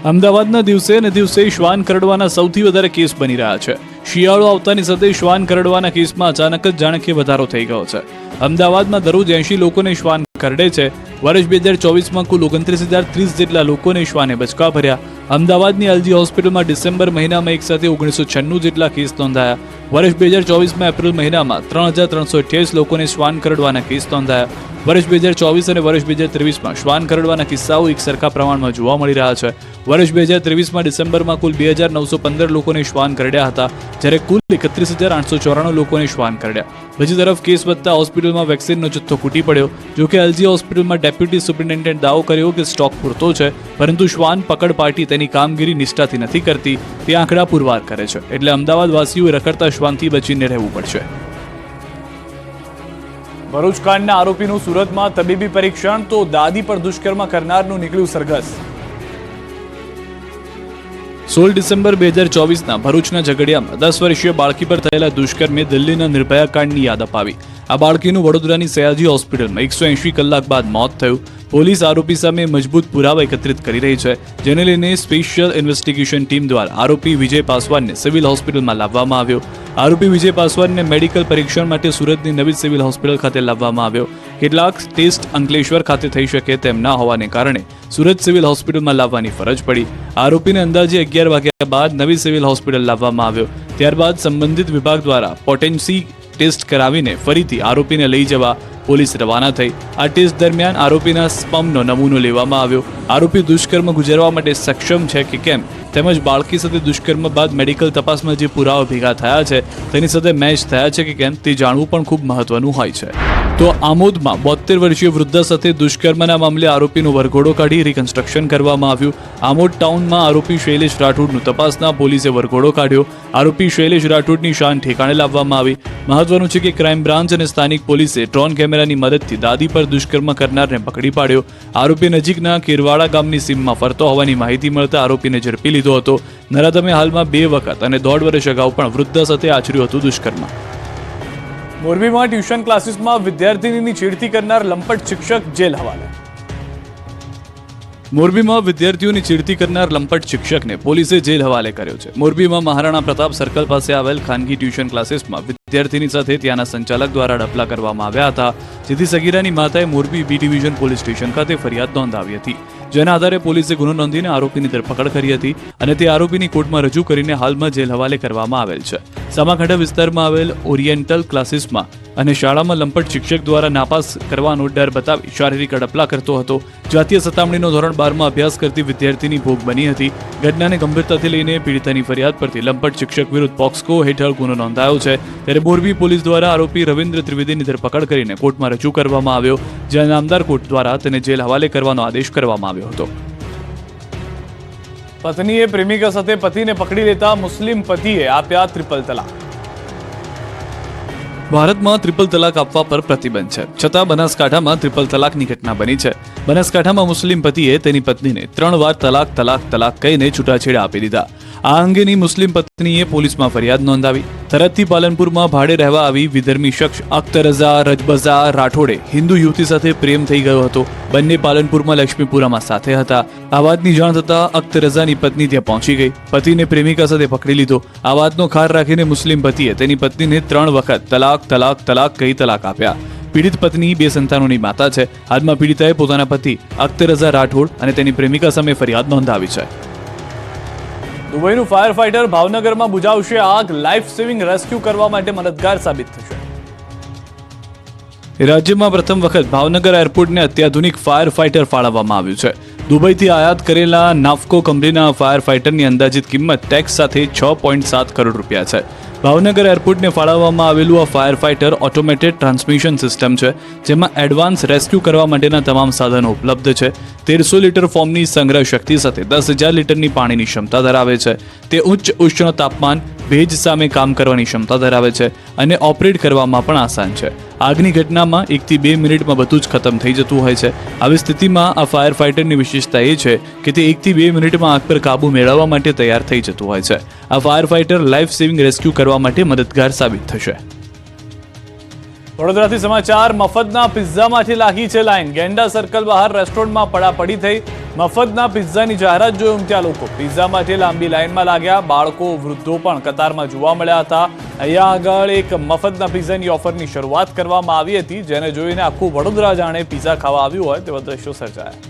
અમદાવાદના દિવસે ને દિવસે શ્વાન કરડવાના સૌથી વધારે કેસ બની રહ્યા છે. શિયાળો આવતાની સાથે શ્વાન કરડવાના કેસમાં અચાનક જ જાણકે વધારો થઈ ગયો છે. અમદાવાદમાં દરરોજ એંશી લોકોને શ્વાન કરડે છે. વર્ષ બે હજાર ચોવીસમાં કુલ ઓગણત્રીસ હજાર ત્રીસ જેટલા લોકોને શ્વાને બચકા ભર્યા અમદાવાદની એલજી હોસ્પિટલમાં ડિસેમ્બર મહિનામાં એક સાથે ઓગણીસો છન્નું જેટલા કેસ નોંધાયા. વર્ષ બે હજાર ચોવીસમાં એપ્રિલ મહિનામાં ત્રણ હજાર ત્રણસો અઠ્યાવીસ લોકોને શ્વાન કરડવાના કેસ નોંધાયા. વર્ષ બે હજાર ચોવીસ અને વર્ષ બે હજાર ત્રેવીસમાં શ્વાન કરડવાના કિસ્સાઓ એક સરખા પ્રમાણમાં જોવા મળી રહ્યા છે. વર્ષ બે હજાર ત્રેવીસમાં ડિસેમ્બરમાં કુલ બે હજાર નવસો પંદર લોકોને શ્વાન કરડ્યા હતા, જ્યારે કુલ એકત્રીસ હજાર આઠસો ચોરાણું લોકોને શ્વાન કરડ્યા. બીજી તરફ કેસ વધતા હોસ્પિટલમાં વેક્સિનનો જથ્થો ફૂટી પડ્યો. જો કે એલજી હોસ્પિટલમાં ડેપ્યુટી સુપ્રિન્ટેન્ડન્ટ દાવો કર્યો કે સ્ટોક પૂરતો છે, પરંતુ શ્વાન પકડ પાર્ટી તેની કામગીરી નિષ્ઠાથી નથી કરતી, તે આંકડા પુરવાર કરે છે. એટલે અમદાવાદ વાસીઓએ રખડતા શ્વાનથી બચીને રહેવું પડશે. ભરૂચ કાંડના આરોપીનું સુરતમાં તબીબી પરીક્ષણ તો દાદી પર દુષ્કર્મ કરનારનું નીકળ્યું સરઘસ. સોળ ડિસેમ્બર બે હજાર ચોવીસના ભરૂચના ઝઘડિયામાં દસ વર્ષીય બાળકી પર થયેલા દુષ્કર્મે દિલ્હીના નિર્ભયા કાંડની યાદ અપાવી. આ બાળકીનું વડોદરાની સયાજી હોસ્પિટલમાં એકસો એંશી કલાક બાદ મોત થયું. પોલીસ આરોપી સામે મજબૂત પુરાવા એકત્રિત કરી રહી છે, જેને લઈને સ્પેશિયલ ઇન્વેસ્ટિગેશન ટીમ દ્વારા આરોપી વિજય પાસવાનને સિવિલ હોસ્પિટલમાં લાવવામાં આવ્યો. આરોપી વિજય પાસવાનને મેડિકલ પરીક્ષણ માટે સુરતની નવી સિવિલ હોસ્પિટલ ખાતે લાવવામાં આવ્યો. કેટલાક ટેસ્ટ અંકલેશ્વર ખાતે થઈ શકે તેમ ના હોવાને કારણે સુરત સિવિલ હોસ્પિટલમાં લાવવાની ફરજ પડી. આરોપીને અંદાજે અગિયાર વાગ્યા બાદ નવી સિવિલ હોસ્પિટલ લાવવામાં આવ્યો. ત્યારબાદ સંબંધિત વિભાગ દ્વારા પોટેન્સી ટેસ્ટ કરાવીને ફરીથી આરોપીને લઈ જવા પોલીસ રવાના થઈ. આ ટેસ્ટ દરમિયાન આરોપીના સ્પમનો નમૂનો લેવામાં આવ્યો. આરોપી દુષ્કર્મ ગુજરવા માટે સક્ષમ છે કે કેમ? તેમજ બાળકી સાથે દુષ્કર્મ બાદ મેડિકલ તપાસમાં જે પુરાવા ભેગા થયા છે, તેની સાથે મેચ થયા છે કે કેમ તે જાણવું પણ ખૂબ મહત્વનું હોય છે. તો આમોદમાં બોતેર વર્ષીય વૃદ્ધા સાથે દુષ્કર્મના મામલે આરોપીનો વરઘોડો કાઢી રિકન્સ્ટ્રક્શન કરવામાં આવ્યું. આમોદ ટાઉનમાં આરોપી શૈલેષ રાઠોડનું તપાસના પોલીસે વરઘોડો કાઢ્યો. આરોપી શૈલેષ રાઠોડની શાન ઠેકાણે લાવવામાં આવી. મહત્વનું છે કે ક્રાઇમ બ્રાન્ચ અને સ્થાનિક પોલીસે ડ્રોન કેમેરાની મદદથી દાદી પર દુષ્કર્મ કરનારને પકડી પાડ્યો. આરોપી નજીકના કેરવાડા ગામની સીમમાં ફરતો હોવાની માહિતી મળતા આરોપીને ઝડપી લીધો હતો. નરાધમે હાલમાં બે વખત અને દોઢ વર્ષ અગાઉ પણ વૃદ્ધા સાથે આચર્યું હતું દુષ્કર્મ. મોરબીમાં ટ્યુશન ક્લાસીસમાં વિદ્યાર્થીનીની છેડતી કરનાર લંપટ શિક્ષક જેલ હવાલે. મોરબીમાં વિદ્યાર્થીઓની ચીડતી કરનાર લંપટ શિક્ષકને પોલીસે જેલ હવાલે કર્યો છે. મોરબીમાં મહારાણા પ્રતાપ સર્કલ પાસે આવેલ ખાનગી ટ્યુશન ક્લાસીસમાં વિદ્યાર્થીની સાથે ત્યાંના સંચાલક દ્વારા ડપલા કરવામાં આવ્યા હતા, જેથી સગીરાની માતાએ Morbi B division police station ખાતે ફરિયાદ નોંધાવી હતી. જેના આધારે પોલીસે ગુનો નોંધીને આરોપીની ધરપકડ કરી હતી અને તે આરોપીની કોર્ટમાં રજૂ કરીને હાલમાં જેલ હવાલે કરવામાં આવેલ છે. સામાખંડા વિસ્તારમાં આવેલ ઓરિએન્ટલ ક્લાસીસમાં અને શાળામાં લંપટ શિક્ષક દ્વારા નાપાસ કરવાનો ડર બતાવી શારીરિક અડપલા કરતો હતો. જાતીય સતામણીનો ધોરણ બારમાં અભ્યાસ કરતી વિદ્યાર્થીની ભોગ બની હતી. ઘટનાને ગંભીરતાથી લઈને પીડિતાની ફરિયાદ પરથી લંપટ શિક્ષક વિરુદ્ધ પોક્સકો હેઠળ ગુનો નોંધાયો છે. ત્યારે મોરબી પોલીસ દ્વારા આરોપી રવિન્દ્ર ત્રિવેદીની ધરપકડ કરીને કોર્ટમાં રજૂ કરવામાં આવ્યો, જ્યાં નામદાર કોર્ટ દ્વારા તેને જેલ હવાલે કરવાનો આદેશ કરવામાં આવ્યો હતો. પત્નીએ પ્રેમિકા સાથે પતિને પકડી લેતા મુસ્લિમ પતિએ આપ્યા ત્રિપલ તલાક. ભારતમાં ટ્રિપલ તલાક આપવા પર પ્રતિબંધ છે. છતાં બનાસકાંઠામાં ટ્રિપલ તલાકની ઘટના બની છે. બનાસકાંઠામાં મુસ્લિમ પતિએ તેની પત્નીને ત્રણ વાર તલાક તલાક તલાક કહીને છૂટાછેડા આપી દીધા. આ અંગેની મુસ્લિમ પત્નીએ પોલીસમાં ફરિયાદ નોંધાવી. તરતથી પાલનપુરમાં ભાડે રહેવા આવી વિધર્મી શખ્સ અખ્તરઝા, રજબઝા, રાઠોડે હિન્દુ યુવતી સાથે પ્રેમ થઈ ગયો હતો. બંને પાલનપુરમાં લક્ષ્મીપુરામાં સાથે હતા. આ વાતની જાણ થતાં અખ્તરઝાની પત્ની ત્યાં પહોંચી ગઈ. પતિને પ્રેમિકા સાથે પકડી લીધો. આ વાતનો ખાર રાખીને મુસ્લિમ પતિએ તેની પત્નીને ત્રણ વખત તલાક તલાક તલાક કહી તલાક આપ્યા. પીડિત પત્ની બે સંતાનોની માતા છે. હાલમાં પીડિતાએ પોતાના પતિ અખ્તરઝા રાઠોડ અને તેની પ્રેમિકા સામે ફરિયાદ નોંધાવી છે. દુબઈનું ફાયર ફાઇટર ભાવનગરમાં બુજાવશે આગ. લાઈફ સેવિંગ રેસ્ક્યુ કરવા માટે મદદગાર સાબિત થશે. રાજ્યમાં પ્રથમ વખત ભાવનગર એરપોર્ટને અત્યાધુનિક ફાયર ફાઇટર ફાળવવામાં આવ્યું છે. દુબઈથી આયાત કરેલા નાફકો કંપનીના ફાયર ફાઇટરની અંદાજિત કિંમત ટેક્સ સાથે છ પોઈન્ટ સાત કરોડ રૂપિયા છે. ભાવનગર એરપોર્ટને ફાળવવામાં આવેલું આ fire fighter automated transmission system છે, જેમાં એડવાન્સ રેસ્ક્યુ કરવા માટેના તમામ સાધનો ઉપલબ્ધ છે. તેરસો લીટર ફોર્મની સંગ્રહ શક્તિ સાથે દસ હજાર લીટરની પાણીની ક્ષમતા ધરાવે છે. તે ઉચ્ચ ઉષ્ણ તાપમાન ભેજ સામે કામ કરવાની ક્ષમતા ધરાવે છે અને ઓપરેટ કરવામાં પણ આસાન છે. આગની ઘટનામાં એકથી બે મિનિટમાં બધું જ ખતમ થઈ જતું હોય છે. આવી સ્થિતિમાં આ ફાયર ફાઇટરની વિશેષતા એ છે કે તે એકથી બે મિનિટમાં આગ પર કાબુ મેળવવા માટે તૈયાર થઈ જતું હોય છે. આ fire fighter life saving rescue કરવા માટે મદદગાર સાબિત થશે. વડોદરાથી સમાચાર, મફતના પિઝામાંથી લાગી છે લાઈન ગેંડા સર્કલ બહાર રેસ્ટોરન્ટમાં પડાપડી થઈ. મફતના પિઝાની જાહેરાત જોઈ ઉમટ્યા લોકો. પિઝા માટે લાંબી લાઈનમાં લાગ્યા, બાળકો, વૃદ્ધો પણ કતારમાં જોવા મળ્યા હતા. અહીંયા આગળ એક મફતના પિઝાની ઓફરની શરૂઆત કરવામાં આવી હતી, જેને જોઈને આખું વડોદરા જાણે પિઝા ખાવા આવ્યું હોય તેવા દ્રશ્યો સર્જાયા.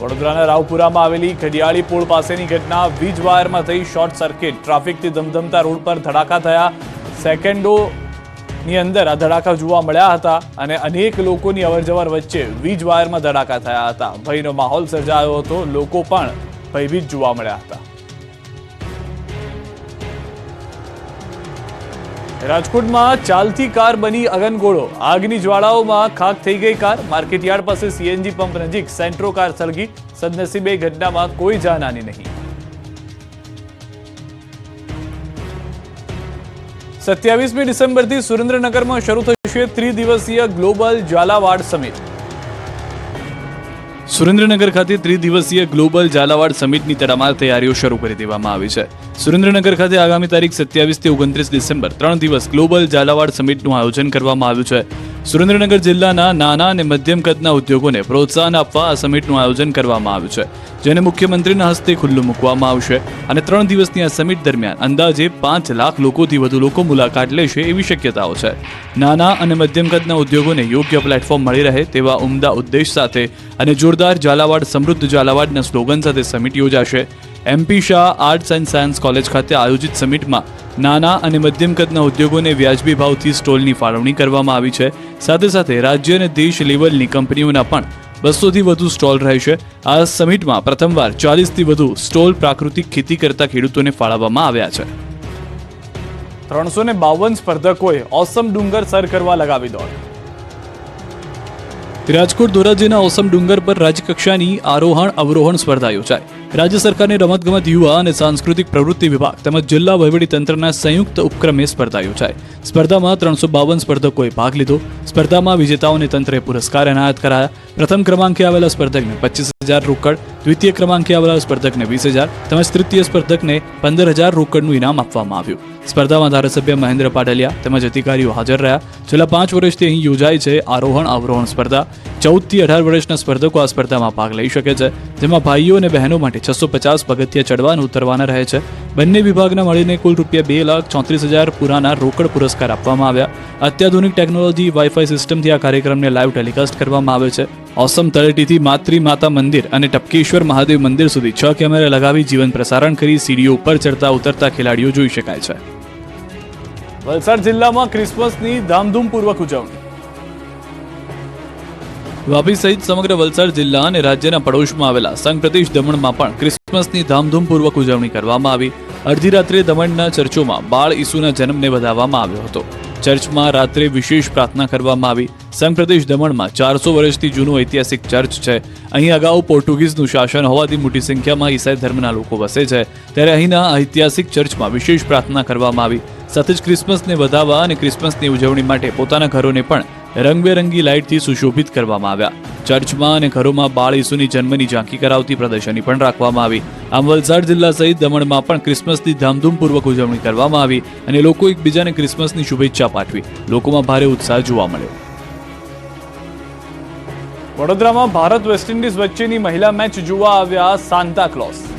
વડોદરાના રાવપુરામાં આવેલી ખડિયાળી પુલ પાસેની ઘટના વીજ વાયરમાં થઈ શોર્ટ સર્કિટ. ટ્રાફિકથી ધમધમતા રોડ પર ધડાકા થયા. સેકન્ડોની અંદર આ ધડાકા જોવા મળ્યા હતા અને અનેક લોકોની અવરજવર વચ્ચે વીજ વાયરમાં ધડાકા થયા હતા. ભયનો માહોલ સર્જાયો હતો. લોકો પણ ભયભીત જોવા મળ્યા હતા. રાજકોટમાં ચાલતી કાર બની અગનગોળો. આગની જ્વાળાઓમાં ખાક થઈ ગઈ કાર. માર્કેટયાર્ડ પાસે સીએનજી પંપ નજીક સેન્ટ્રો કાર સળગી. સદનસીબે ઘટનામાં કોઈ જાનહાની નહીં. સત્યાવીસમી ડિસેમ્બરથી સુરેન્દ્રનગરમાં શરૂ થશે ત્રિદિવસીય ગ્લોબલ ઝાલાવાડ સમિટ. સુરેન્દ્રનગર ખાતે ત્રિદિવસીય ગ્લોબલ ઝાલાવાડ સમિટની તડામાર તૈયારીઓ શરૂ કરી દેવામાં આવી છે. સુરેન્દ્રનગર ખાતે આગામી તારીખ સત્યાવીસથી ઓગણત્રીસ ડિસેમ્બર ત્રણ દિવસ ગ્લોબલ ઝાલાવાડ સમિટનું આયોજન કરવામાં આવ્યું છે. સુરેન્દ્રનગર જિલ્લાના નાના અને મધ્યમ કદના ઉદ્યોગોને પ્રોત્સાહન આપવા આ સમિટનું આયોજન કરવામાં આવ્યું છે, જેને મુખ્યમંત્રીના હસ્તે ખુલ્લું મૂકવામાં આવશે અને ત્રણ દિવસની આ સમિટ દરમિયાન અંદાજે પાંચ લાખ લોકોથી વધુ લોકો મુલાકાત લેશે એવી શક્યતાઓ છે. નાના અને મધ્યમ કદના ઉદ્યોગોને યોગ્ય પ્લેટફોર્મ મળી રહે તેવા ઉમદા ઉદ્દેશ સાથે અને જોરદાર ઝાલાવાડ સમૃદ્ધ ઝાલાવાડના સ્લોગન સાથે સમિટ યોજાશે. MP Shah arts and science college ખાતે આયોજિત સમિટમાં નાના અને મધ્યમ કદના ઉદ્યોગોને વ્યાજબી ભાવથી સ્ટોલની ફાળવણી કરવામાં આવી છે. સાથે સાથે રાજ્ય અને દેશ લેવલની કંપનીઓના પણ બસોથી વધુ સ્ટોલ રહેશે આ સમિટમાં પ્રથમવાર ચાલીસથી વધુ સ્ટોલ પ્રાકૃતિક ખેતી કરતા ખેડૂતોને ફાળવવામાં આવ્યા છે. ત્રણસો ને બાવન સ્પર્ધકોએ ઓસમ ડુંગર સર કરવા લગાવી દોડ. રાજકોટ ધોરાજીના ઓસમ ડુંગર પર રાજ્યકક્ષાની આરોહણ અવરોહણ સ્પર્ધા યોજાઈ રાજ્ય સરકારની રમતગમત યુવા અને સાંસ્કૃતિક પ્રવૃત્તિ વિભાગ તેમજ જિલ્લા તંત્રના સંયુક્ત ઉપક્રમે સ્પર્ધા યોજાઈ સ્પર્ધામાં ત્રણસો બાવન સ્પર્ધકોએ ભાગ લીધો. સ્પર્ધામાં વિજેતાઓને તંત્રે પુરસ્કાર એનાયત કરાયા. પ્રથમ ક્રમાંકે આવેલા સ્પર્ધકને પચીસ હજાર રોકડ, દ્વિતીય ક્રમાંકે આવેલા સ્પર્ધકને વીસ હજાર તેમજ તૃતીય સ્પર્ધકને પંદર હજાર રોકડનું ઇનામ આપવામાં આવ્યું. સ્પર્ધામાં ધારાસભ્ય મહેન્દ્ર પાટલિયા તેમજ અધિકારીઓ હાજર રહ્યા. છેલ્લા પાંચ વર્ષથી અહીં યોજાય છે આરોહણ અવરોહણ સ્પર્ધા. ચૌદથી અઢાર વર્ષના સ્પર્ધકો આ સ્પર્ધામાં ભાગ લઈ શકે છે. જેમાં ભાઈઓ અને બહેનો માટે છસો પચાસ પગથિયા ચડવા અને ઉતરવાના રહે છે. બંને વિભાગના મળીને કુલ રૂપિયા બે લાખ ચોત્રીસ હજાર પુરાના રોકડ પુરસ્કાર આપવામાં આવ્યા. અત્યાધુનિક ટેકનોલોજી વાઈફાઈ સિસ્ટમથી આ કાર્યક્રમને લાઈવ ટેલિકાસ્ટ કરવામાં આવે છે. ઓસમ તળેટીથી માતૃ માતા મંદિર અને ટપકેશ્વર મહાદેવ મંદિર સુધી છ કેમેરા લગાવી જીવન પ્રસારણ કરી સીડીઓ ઉપર ચડતા ઉતરતા ખેલાડીઓ જોઈ શકાય છે. વલસાડ જિલ્લામાં ક્રિસમસની ધામધૂમપૂર્વક ઉજવણી. વાપી સહિત સમગ્ર વલસાડ જિલ્લા અને રાજ્યના પડોશમાં આવેલા સંઘ પ્રદેશ દમણમાં પણ ક્રિસમસની ધામધૂમપૂર્વક ઉજવણી કરવામાં આવી. અડધી રાત્રે દમણના ચર્ચોમાં બાળ ઈસુના જન્મને વધાવવામાં આવ્યો હતો. ચર્ચમાં રાત્રે વિશેષ પ્રાર્થના કરવામાં આવી. સંઘ પ્રદેશ દમણમાં ચારસો વર્ષથી જૂનું ઐતિહાસિક ચર્ચ છે. અહીં અગાઉ પોર્ટુગીઝનું શાસન હોવાથી મોટી સંખ્યામાં ઈસાઈ ધર્મના લોકો વસે છે. ત્યારે અહીંના ઐતિહાસિક ચર્ચમાં વિશેષ પ્રાર્થના કરવામાં આવી. સાથે જ ક્રિસમસને વધાવવા અને ક્રિસમસની ઉજવણી માટે પોતાના ઘરોને પણ રંગબેરંગી લાઇટથી સુશોભિત કરવામાં આવ્યા. ચર્ચમાં અને ઘરોમાં બાળ ઈસુની જન્મની ઝાંખી કરાવતી પ્રદર્શની પણ રાખવામાં આવી. આમ વલસાડ જિલ્લા સહિત દમણમાં પણ ક્રિસમસની ધામધૂમપૂર્વક ઉજવણી કરવામાં આવી અને લોકો એકબીજાને ક્રિસમસની શુભેચ્છા પાઠવી. લોકોમાં ભારે ઉત્સાહ જોવા મળ્યો. વડોદરામાં ભારત વેસ્ટ ઇન્ડિઝ વચ્ચેની મહિલા મેચ જોવા આવ્યા સાન્તા ક્લોઝ.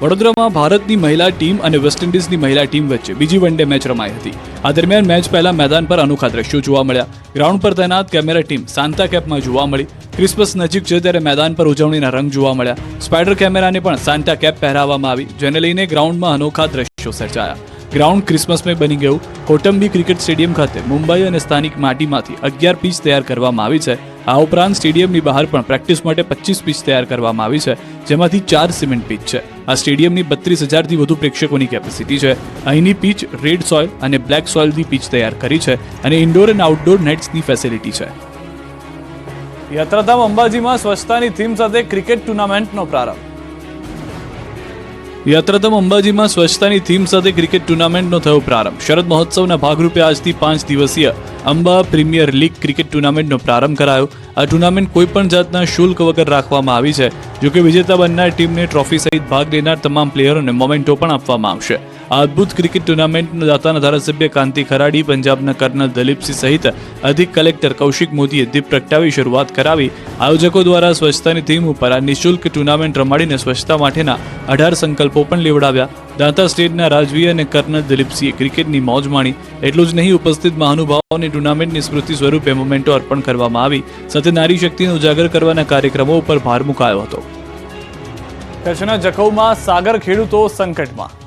વડોદરામાં ભારતની મહિલા ટીમ અને વેસ્ટ ઇન્ડિઝની મહિલા ટીમ વચ્ચે બીજી વન ડે મેચ રમાઈ હતી. આ દરમિયાન મેચ પહેલા મેદાન પર અનોખા દ્રશ્યો જોવા મળ્યા. ગ્રાઉન્ડ પર તૈનાત કેમેરા ટીમ સાન્તા કેપમાં જોવા મળી. ક્રિસમસ નજીક છે ત્યારે મેદાન પર ઉજવણીના રંગ જોવા મળ્યા. સ્પાઈડર કેમેરાને પણ સાંતા કેપ પહેરાવવામાં આવી, જેને લઈને ગ્રાઉન્ડમાં અનોખા દ્રશ્યો સર્જાયા. ગ્રાઉન્ડ ક્રિસમસમય બની ગયું. કોટંબી ક્રિકેટ સ્ટેડિયમ ખાતે મુંબઈ અને સ્થાનિક માટીમાંથી અગિયાર પીચ તૈયાર કરવામાં આવી છે. આ ઉપરાંત સ્ટેડિયમની બહાર પણ પ્રેક્ટિસ માટે પચીસ પીચ તૈયાર કરવામાં આવી છે, જેમાંથી ચાર સિમેન્ટ પીચ છે. આ સ્ટેડિયમની બત્રીસ હજારથી વધુ પ્રેક્ષકોની કેપેસિટી છે. અહીંની પીચ રેડ સોઇલ અને બ્લેક સોઇલની પીચ તૈયાર કરી છે અને ઇન્ડોર અને આઉટડોર નેટ્સની ફેસિલિટી છે. યાત્રાધામ અંબાજીમાં સ્વચ્છતાની થીમ સાથે ક્રિકેટ ટુર્નામેન્ટનો પ્રારંભ. યાત્રાધામ અંબાજીમાં સ્વચ્છતાની થીમ સાથે ક્રિકેટ ટુર્નામેન્ટનો થયો પ્રારંભ. શરદ મહોત્સવના ભાગરૂપે આજથી પાંચ દિવસીય અંબા પ્રીમિયર લીગ ક્રિકેટ ટુર્નામેન્ટનો પ્રારંભ કરાયો. આ ટુર્નામેન્ટ કોઈપણ જાતના શુલ્ક વગર રાખવામાં આવી છે, જોકે વિજેતા બનનાર ટીમને ટ્રોફી સહિત ભાગ લેનાર તમામ પ્લેયરોને મોમેન્ટો પણ આપવામાં આવશે. આ અદ્ભુત ક્રિકેટ ટુર્નામેન્ટના દાતાના ધારાસભ્ય કાંતિ ખરાડી, પંજાબના કર્નલ દલીપસિંહ સહિત અધિક કલેક્ટર કૌશિક મોદીએ દીપ પ્રગટાવી શરૂઆત કરાવી. આયોજકો દ્વારા સ્વચ્છતાની થીમ ઉપર આ નિઃશુલ્ક ટુર્નામેન્ટ રમાડીને સ્વચ્છતા માટેના અઢાર સંકલ્પો પણ લેવડાવ્યા. દાંતા સ્ટેટના રાજવી અને કર્નલ દિલીપસિંહે ક્રિકેટની મોજ માણી. એટલું જ નહીં, ઉપસ્થિત મહાનુભાવોને ટુર્નામેન્ટની સ્મૃતિ સ્વરૂપે મોમેન્ટો અર્પણ કરવામાં આવી. સાથે નારી શક્તિને ઉજાગર કરવાના કાર્યક્રમો ઉપર ભાર મુકાયો હતો. કચ્છના જખૌમાં સાગર ખેડૂતો સંકટમાં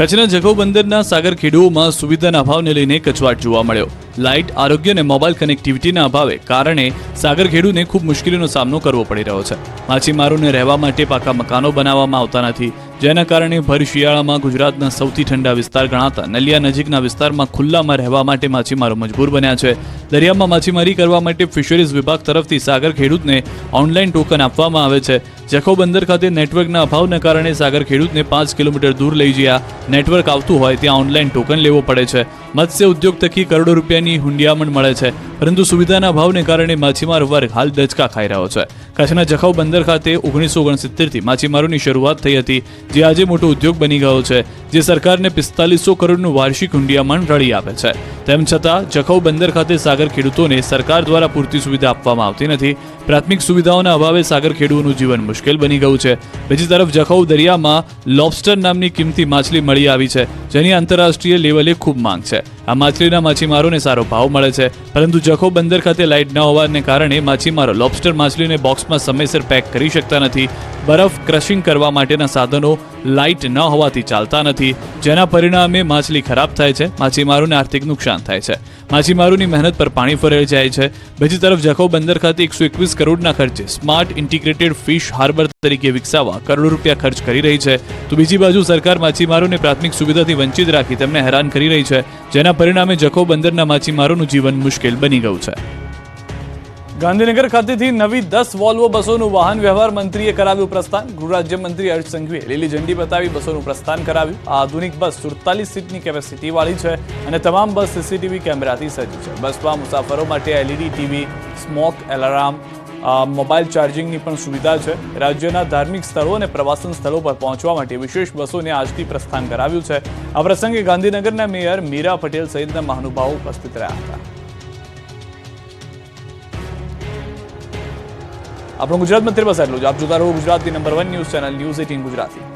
કચ્છના જખૌ બંદરના સાગર ખેડૂઓમાં સુવિધાના અભાવને લઈને કચવાટ જોવા મળ્યો. લાઇટ, આરોગ્ય અને મોબાઈલ કનેક્ટિવિટીના અભાવે કારણે સાગર ખેડૂને ખૂબ મુશ્કેલીનો સામનો કરવો પડી રહ્યો છે. માછીમારોને રહેવા માટે પાકા મકાનો બનાવવામાં આવતા નથી. જેના કારણે ભર શિયાળામાં ગુજરાતના સૌથી ઠંડા વિસ્તાર ગણાતા નલિયા નજીકના વિસ્તારમાં ખુલ્લામાં રહેવા માટે માછીમારો મજબૂર બન્યા છે. દરિયામાં માછીમારી કરવા માટે ફિશરીઝ વિભાગ તરફથી સાગર ખેડૂતને ઓનલાઈન ટોકન આપવામાં આવે છે. જખો બંદર ખાતે નેટવર્કના અભાવના કારણે સાગર ખેડૂતને પાંચ કિલોમીટર દૂર લઈ ગયા નેટવર્ક આવતું હોય ત્યાં ઓનલાઈન ટોકન લેવો પડે છે. મત્સ્ય ઉદ્યોગ થકી કરોડો રૂપિયાની હુંડિયામણ મળે છે. પરંતુ સુવિધાના અભાવને કારણે માછીમાર વર્ગ હાલ દચકા ખાઈ રહ્યો છે. કચ્છના જખૌ બંદર ખાતે ઓગણીસો ઓગણસિત્તેરથી માછીમારોની શરૂઆત થઈ હતી, જે આજે મોટો ઉદ્યોગ બની ગયો છે, જે સરકારને પિસ્તાલીસો કરોડનું વાર્ષિક હુંડિયામણ રળી આપે છે. તેમ છતાં, જખૌ બંદર ખાતે સાગર ખેડૂતોને સરકાર દ્વારા પૂરતી સુવિધા આપવામાં આવતી નથી. પ્રાથમિક સુવિધાઓના અભાવે સાગર ખેડૂતોનું જીવન મુશ્કેલ બની ગયું છે. બીજી તરફ, જખૌ દરિયામાં લોબસ્ટર નામની કિંમતી માછલી મળી આવી છે, જેની આંતરરાષ્ટ્રીય લેવલે ખૂબ માંગ છે. આ માછલીના માછીમારોને સારો ભાવ મળે છે. પરંતુ જખો બંદર ખાતે લાઇટ ન હોવાને કારણે માછીમારો લોબસ્ટર માછલીને બોક્સમાં સમયસર પેક કરી શકતા નથી. બરફ ક્રશિંગ કરવા માટેના સાધનો લાઇટ ન હોવાથી ચાલતા નથી. જેના પરિણામે માછલી ખરાબ થાય છે. માછીમારોને આર્થિક નુકસાન થાય છે. માછીમારોની મહેનત પર પાણી ફરેલ જાય છે. બીજી તરફ જખૌ બંદર ખાતે એકસો એકવીસ કરોડના ખર્ચે સ્માર્ટ ઇન્ટિગ્રેટેડ ફિશ હાર્બર તરીકે વિકસાવવા કરોડો રૂપિયા ખર્ચ કરી રહી છે. તો બીજી બાજુ સરકાર માછીમારોને પ્રાથમિક સુવિધાથી વંચિત રાખી તેમને હેરાન કરી રહી છે, જેના પરિણામે જખૌ બંદરના માછીમારોનું જીવન મુશ્કેલ બની ગયું છે. ગાંધીનગર ખાતેથી નવી દસ વોલ્વો બસોનું વાહન વ્યવહાર મંત્રીએ કરાવ્યું પ્રસ્થાન. ગૃહ રાજ્યમંત્રી હર્ષ સંઘવીએ લીલી ઝંડી બતાવી બસોનું પ્રસ્થાન કરાવ્યું. આ આધુનિક બસ સુડતાલીસ સીટની કેપેસિટીવાળી છે અને તમામ બસ સીસીટીવી કેમેરાથી સજ્જ છે. બસમાં મુસાફરો માટે LED TV, smoke alarm mobile ચાર્જિંગની પણ સુવિધા છે. રાજ્યના ધાર્મિક સ્થળો અને પ્રવાસન સ્થળો પર પહોંચવા માટે વિશેષ બસોને આજથી પ્રસ્થાન કરાવ્યું છે. આ પ્રસંગે ગાંધીનગરના મેયર મીરા પટેલ સહિતના મહાનુભાવો ઉપસ્થિત રહ્યા હતા. આપણું ગુજરાતમાં અત્યારે બસ આટલું જ આપ જોતા રહો ગુજરાતની number one news channel news eighteen Gujarati.